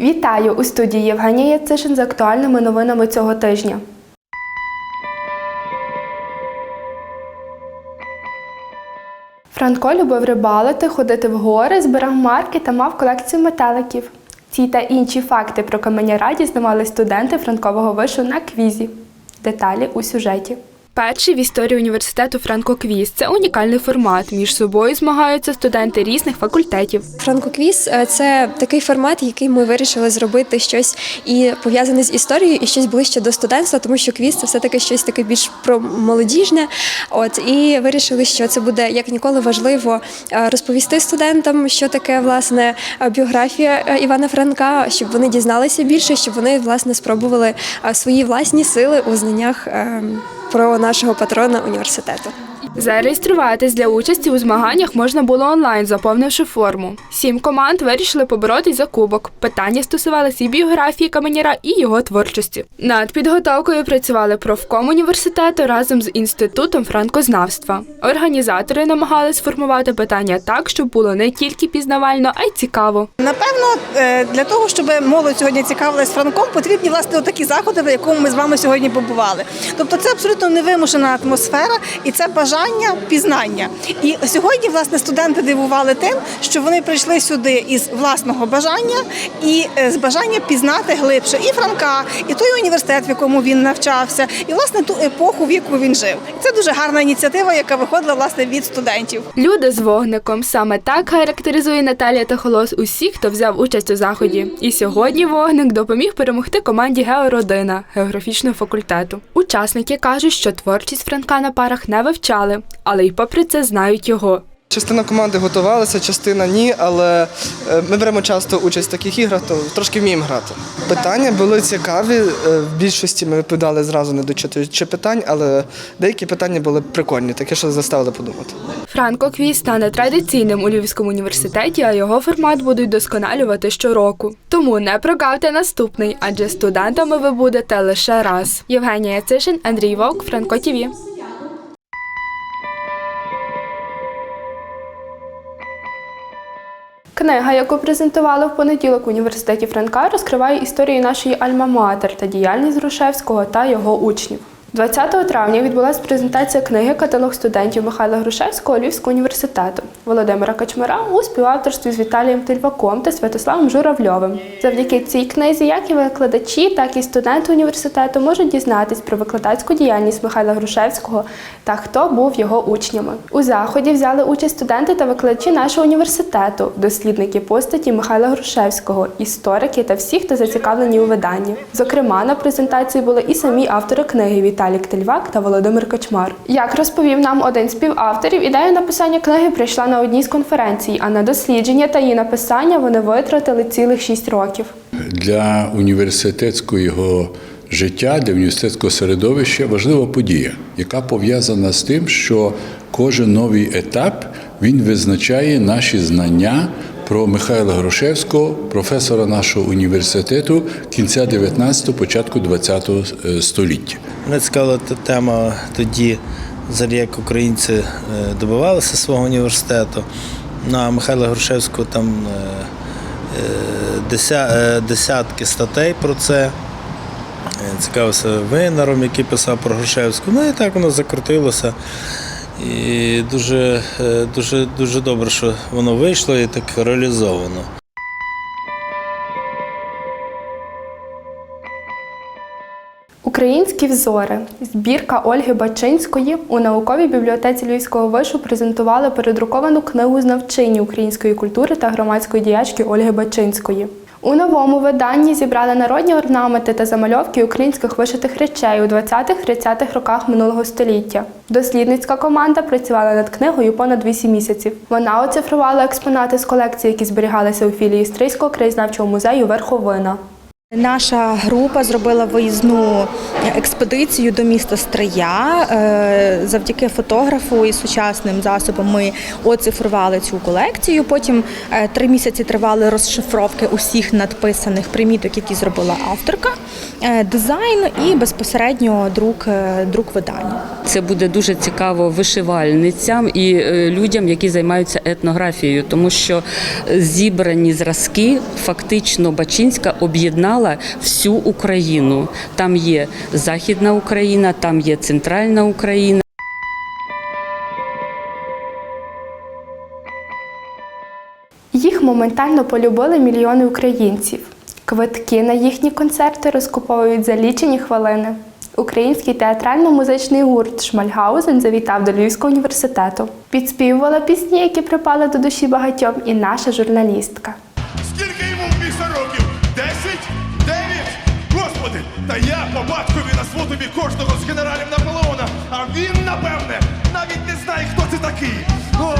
Вітаю у студії Євгенія Яцишин з актуальними новинами цього тижня. Франко любив рибалити, ходити в гори, збирав марки та мав колекцію метеликів. Ці та інші факти про каменяра дізнавали студенти Франкового вишу на квізі. Деталі у сюжеті. Перший в історії університету Франко-Квіз це унікальний формат. Між собою змагаються студенти різних факультетів. Франкоквіз е, це такий формат, який ми вирішили зробити щось і пов'язане з історією, і щось ближче до студентства, тому що квіз це все таки щось таке більш про молодіжне. От і вирішили, що це буде як ніколи важливо е, розповісти студентам, що таке власне е, біографія Івана Франка, щоб вони дізналися більше, щоб вони власне спробували свої власні сили у знаннях е, про нашого патрона університету. Зареєструватись для участі у змаганнях можна було онлайн, заповнивши форму. Сім команд вирішили поборотись за кубок. Питання стосувалися і біографії каменяра, і його творчості. Над підготовкою працювали профком університету разом з інститутом франкознавства. Організатори намагались сформувати питання так, щоб було не тільки пізнавально, а й цікаво. Напевно, е, для того, щоб молодь сьогодні цікавилась Франком, потрібні власне такі заходи, на якому ми з вами сьогодні побували. Тобто, це абсолютно невимушена атмосфера і це бажання пізнання. І сьогодні, власне, студенти дивували тим, що вони прийшли сюди із власного бажання і е, з бажання пізнати глибше і Франка, і той університет, в якому він навчався, і власне ту епоху, в яку він жив. Це дуже гарна ініціатива, яка виходила власне від студентів. Люди з вогником саме так характеризує Наталія Тахолос усіх, хто взяв участь у заході. І сьогодні вогник допоміг перемогти команді Геородина географічного факультету. Учасники кажуть, що творчість Франка на парах не вивчали, але й попри це знають його. Частина команди готувалася, частина ні, але е, ми беремо часто участь в таких іграх, то трошки вміємо грати. Питання були цікаві. е, В більшості ми відповідали зразу не дочитуючи питань, але деякі питання були прикольні, таке, що заставили подумати. Франко Квіз стане традиційним у Львівському університеті, а його формат будуть досконалювати щороку. Тому не прогавте наступний, адже студентами ви будете лише раз. Євгенія Яцишин, Андрій Вовк, Франко ТІВІ. Книга, яку презентували в понеділок в університеті Франка, розкриває історію нашої Альма-Матер та діяльність Грушевського та його учнів. 20 травня відбулася презентація книги Каталог студентів Михайла Грушевського Львівського університету Володимира Качмара у співавторстві з Віталієм Тильваком та Святославом Журавльовим. Завдяки цій книзі, як і викладачі, так і студенти університету можуть дізнатись про викладацьку діяльність Михайла Грушевського та хто був його учнями. У заході взяли участь студенти та викладачі нашого університету, дослідники постаті Михайла Грушевського, історики та всі, хто зацікавлені у виданні. Зокрема, на презентації були і самі автори книги Віталік Тельвак та Володимир Качмар. Як розповів нам один з співавторів, ідея написання книги прийшла на одній з конференцій, а на дослідження та її написання вони витратили цілих шість років. Для університетського життя, для університетського середовища важлива подія, яка пов'язана з тим, що кожен новий етап він визначає наші знання про Михайла Грушевського, професора нашого університету кінця 19-го, початку 20-го століття. Мене цікавила тема тоді, як українці е, добивалися свого університету. На Михайла Грушевського там е, е, деся- е, десятки статей про це. Е, Цікавився винаром, який писав про Грушевську. Ну і так воно закрутилося. І дуже, е, дуже, дуже добре, що воно вийшло і так реалізовано. Українські взори. Збірка Ольги Бачинської у науковій бібліотеці Львівського вишу презентували передруковану книгу з навчання української культури та громадської діячки Ольги Бачинської. У новому виданні зібрали народні орнаменти та замальовки українських вишитих речей у 20-30-х роках минулого століття. Дослідницька команда працювала над книгою понад 8 місяців. Вона оцифрувала експонати з колекції, які зберігалися у філії Стрийського краєзнавчого музею Верховина. Наша група зробила виїзну експедицію до міста Стрия. Е, Завдяки фотографу і сучасним засобам ми оцифрували цю колекцію. Потім е, три місяці тривали розшифровки усіх надписаних приміток, які зробила авторка, е, дизайн і безпосередньо друк, друк видання. Це буде дуже цікаво вишивальницям і людям, які займаються етнографією, тому що зібрані зразки фактично Бачинська об'єднала всю Україну. Там є Західна Україна, там є Центральна Україна. Їх моментально полюбили мільйони українців. Квитки на їхні концерти розкуповують за лічені хвилини. Український театрально-музичний гурт Шмальгаузен завітав до Львівського університету. Підспівувала пісні, які припали до душі багатьом, і наша журналістка. Та я по батькові назву тобі кожного з генералів Наполеона, а він, напевне, навіть не знає, хто це такий. О,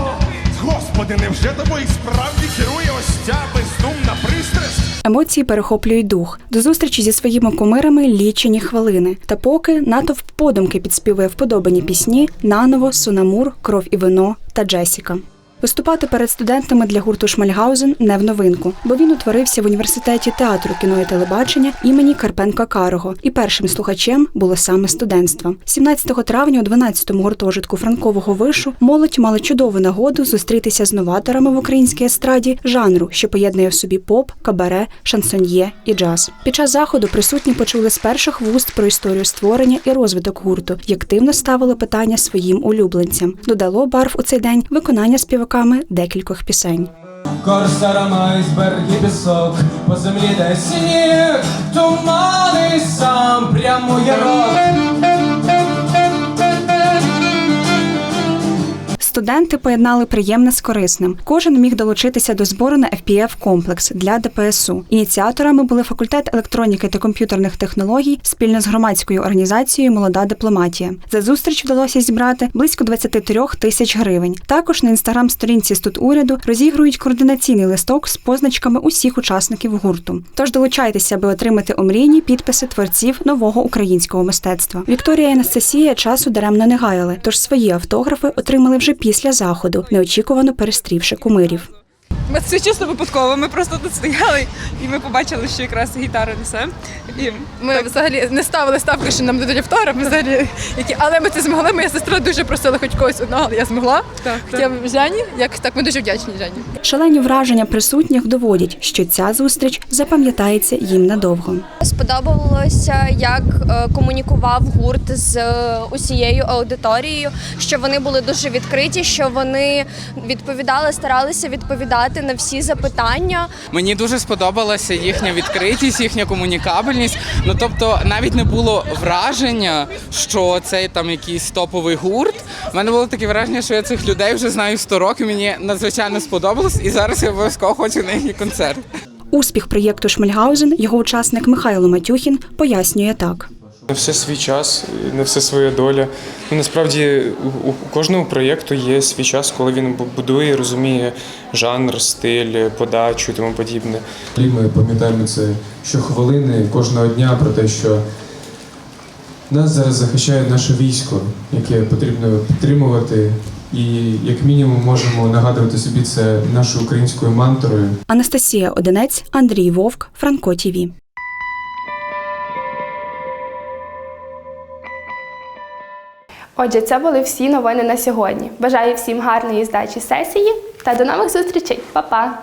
Господи, невже тобою справді керує ось ця бездумна пристрасть? Емоції перехоплюють дух. До зустрічі зі своїми кумирами лічені хвилини. Та поки натовп подумки підспівує вподобані пісні Наново, Сунамур, Кров і вино та Джесіка. Виступати перед студентами для гурту Шмальгаузен не в новинку, бо він утворився в університеті театру кіно і телебачення імені Карпенка Карого, і першим слухачем було саме студентство. 17 травня у 12-му гуртожитку Франкового вишу молодь мала чудову нагоду зустрітися з новаторами в українській естраді жанру, що поєднує в собі поп, кабаре, шансоньє і джаз. Під час заходу присутні почули з перших вуст про історію створення і розвиток гурту і активно ставили питання своїм улюбленцям. Додало барв у цей день виконання співаками декількох пісень. Корсарами і пісок, по землі де сніг, тумани сам прямує рот. Студенти поєднали приємне з корисним. Кожен міг долучитися до збору на FPF комплекс для ДПСУ. Ініціаторами були факультет електроніки та комп'ютерних технологій спільно з громадською організацією Молода дипломатія. За зустріч вдалося зібрати близько 23 тисяч гривень. Також на інстаграм-сторінці студуряду розігрують координаційний листок з позначками усіх учасників гурту. Тож долучайтеся, аби отримати омрійні підписи творців нового українського мистецтва. Вікторія і Анастасія часу даремно не гаяли, тож свої автографи отримали вже після заходу, неочікувано перестрівши кумирів. Ми це чисто випадково. Ми просто тут стояли і ми побачили, що якраз гітару несе. І ми взагалі не ставили ставки, що нам дадуть автограф. Ми взагалі які, але ми це змогли. Моя сестра дуже просила хоч когось одного, але я змогла. Так, Хоча б Жені, як так, ми дуже вдячні Жені. Шалені враження присутніх доводять, що ця зустріч запам'ятається їм надовго. Сподобалося, як е, комунікував гурт з е, усією аудиторією, що вони були дуже відкриті, що вони відповідали, старалися відповідати на всі запитання. Мені дуже сподобалася їхня відкритість, їхня комунікабельність. Ну тобто, навіть не було враження, що це там якийсь топовий гурт. У мене було таке враження, що я цих людей вже знаю 100 років. Мені надзвичайно сподобалось, і зараз я обов'язково хочу на їхній концерт. Успіх проєкту Шмельгаузен його учасник Михайло Матюхін пояснює так. Не все свій час, не все своя доля. Ну, насправді у, у кожного проєкту є свій час, коли він бу- будує, розуміє жанр, стиль, подачу і тому подібне. Ми пам'ятаємо це щохвилини кожного дня про те, що нас зараз захищає наше військо, яке потрібно підтримувати. І як мінімум можемо нагадувати собі це нашою українською мантрою. Анастасія Одинець, Андрій Вовк, Франко ТІВІ. Отже, це були всі новини на сьогодні. Бажаю всім гарної здачі сесії та до нових зустрічей. Па-па!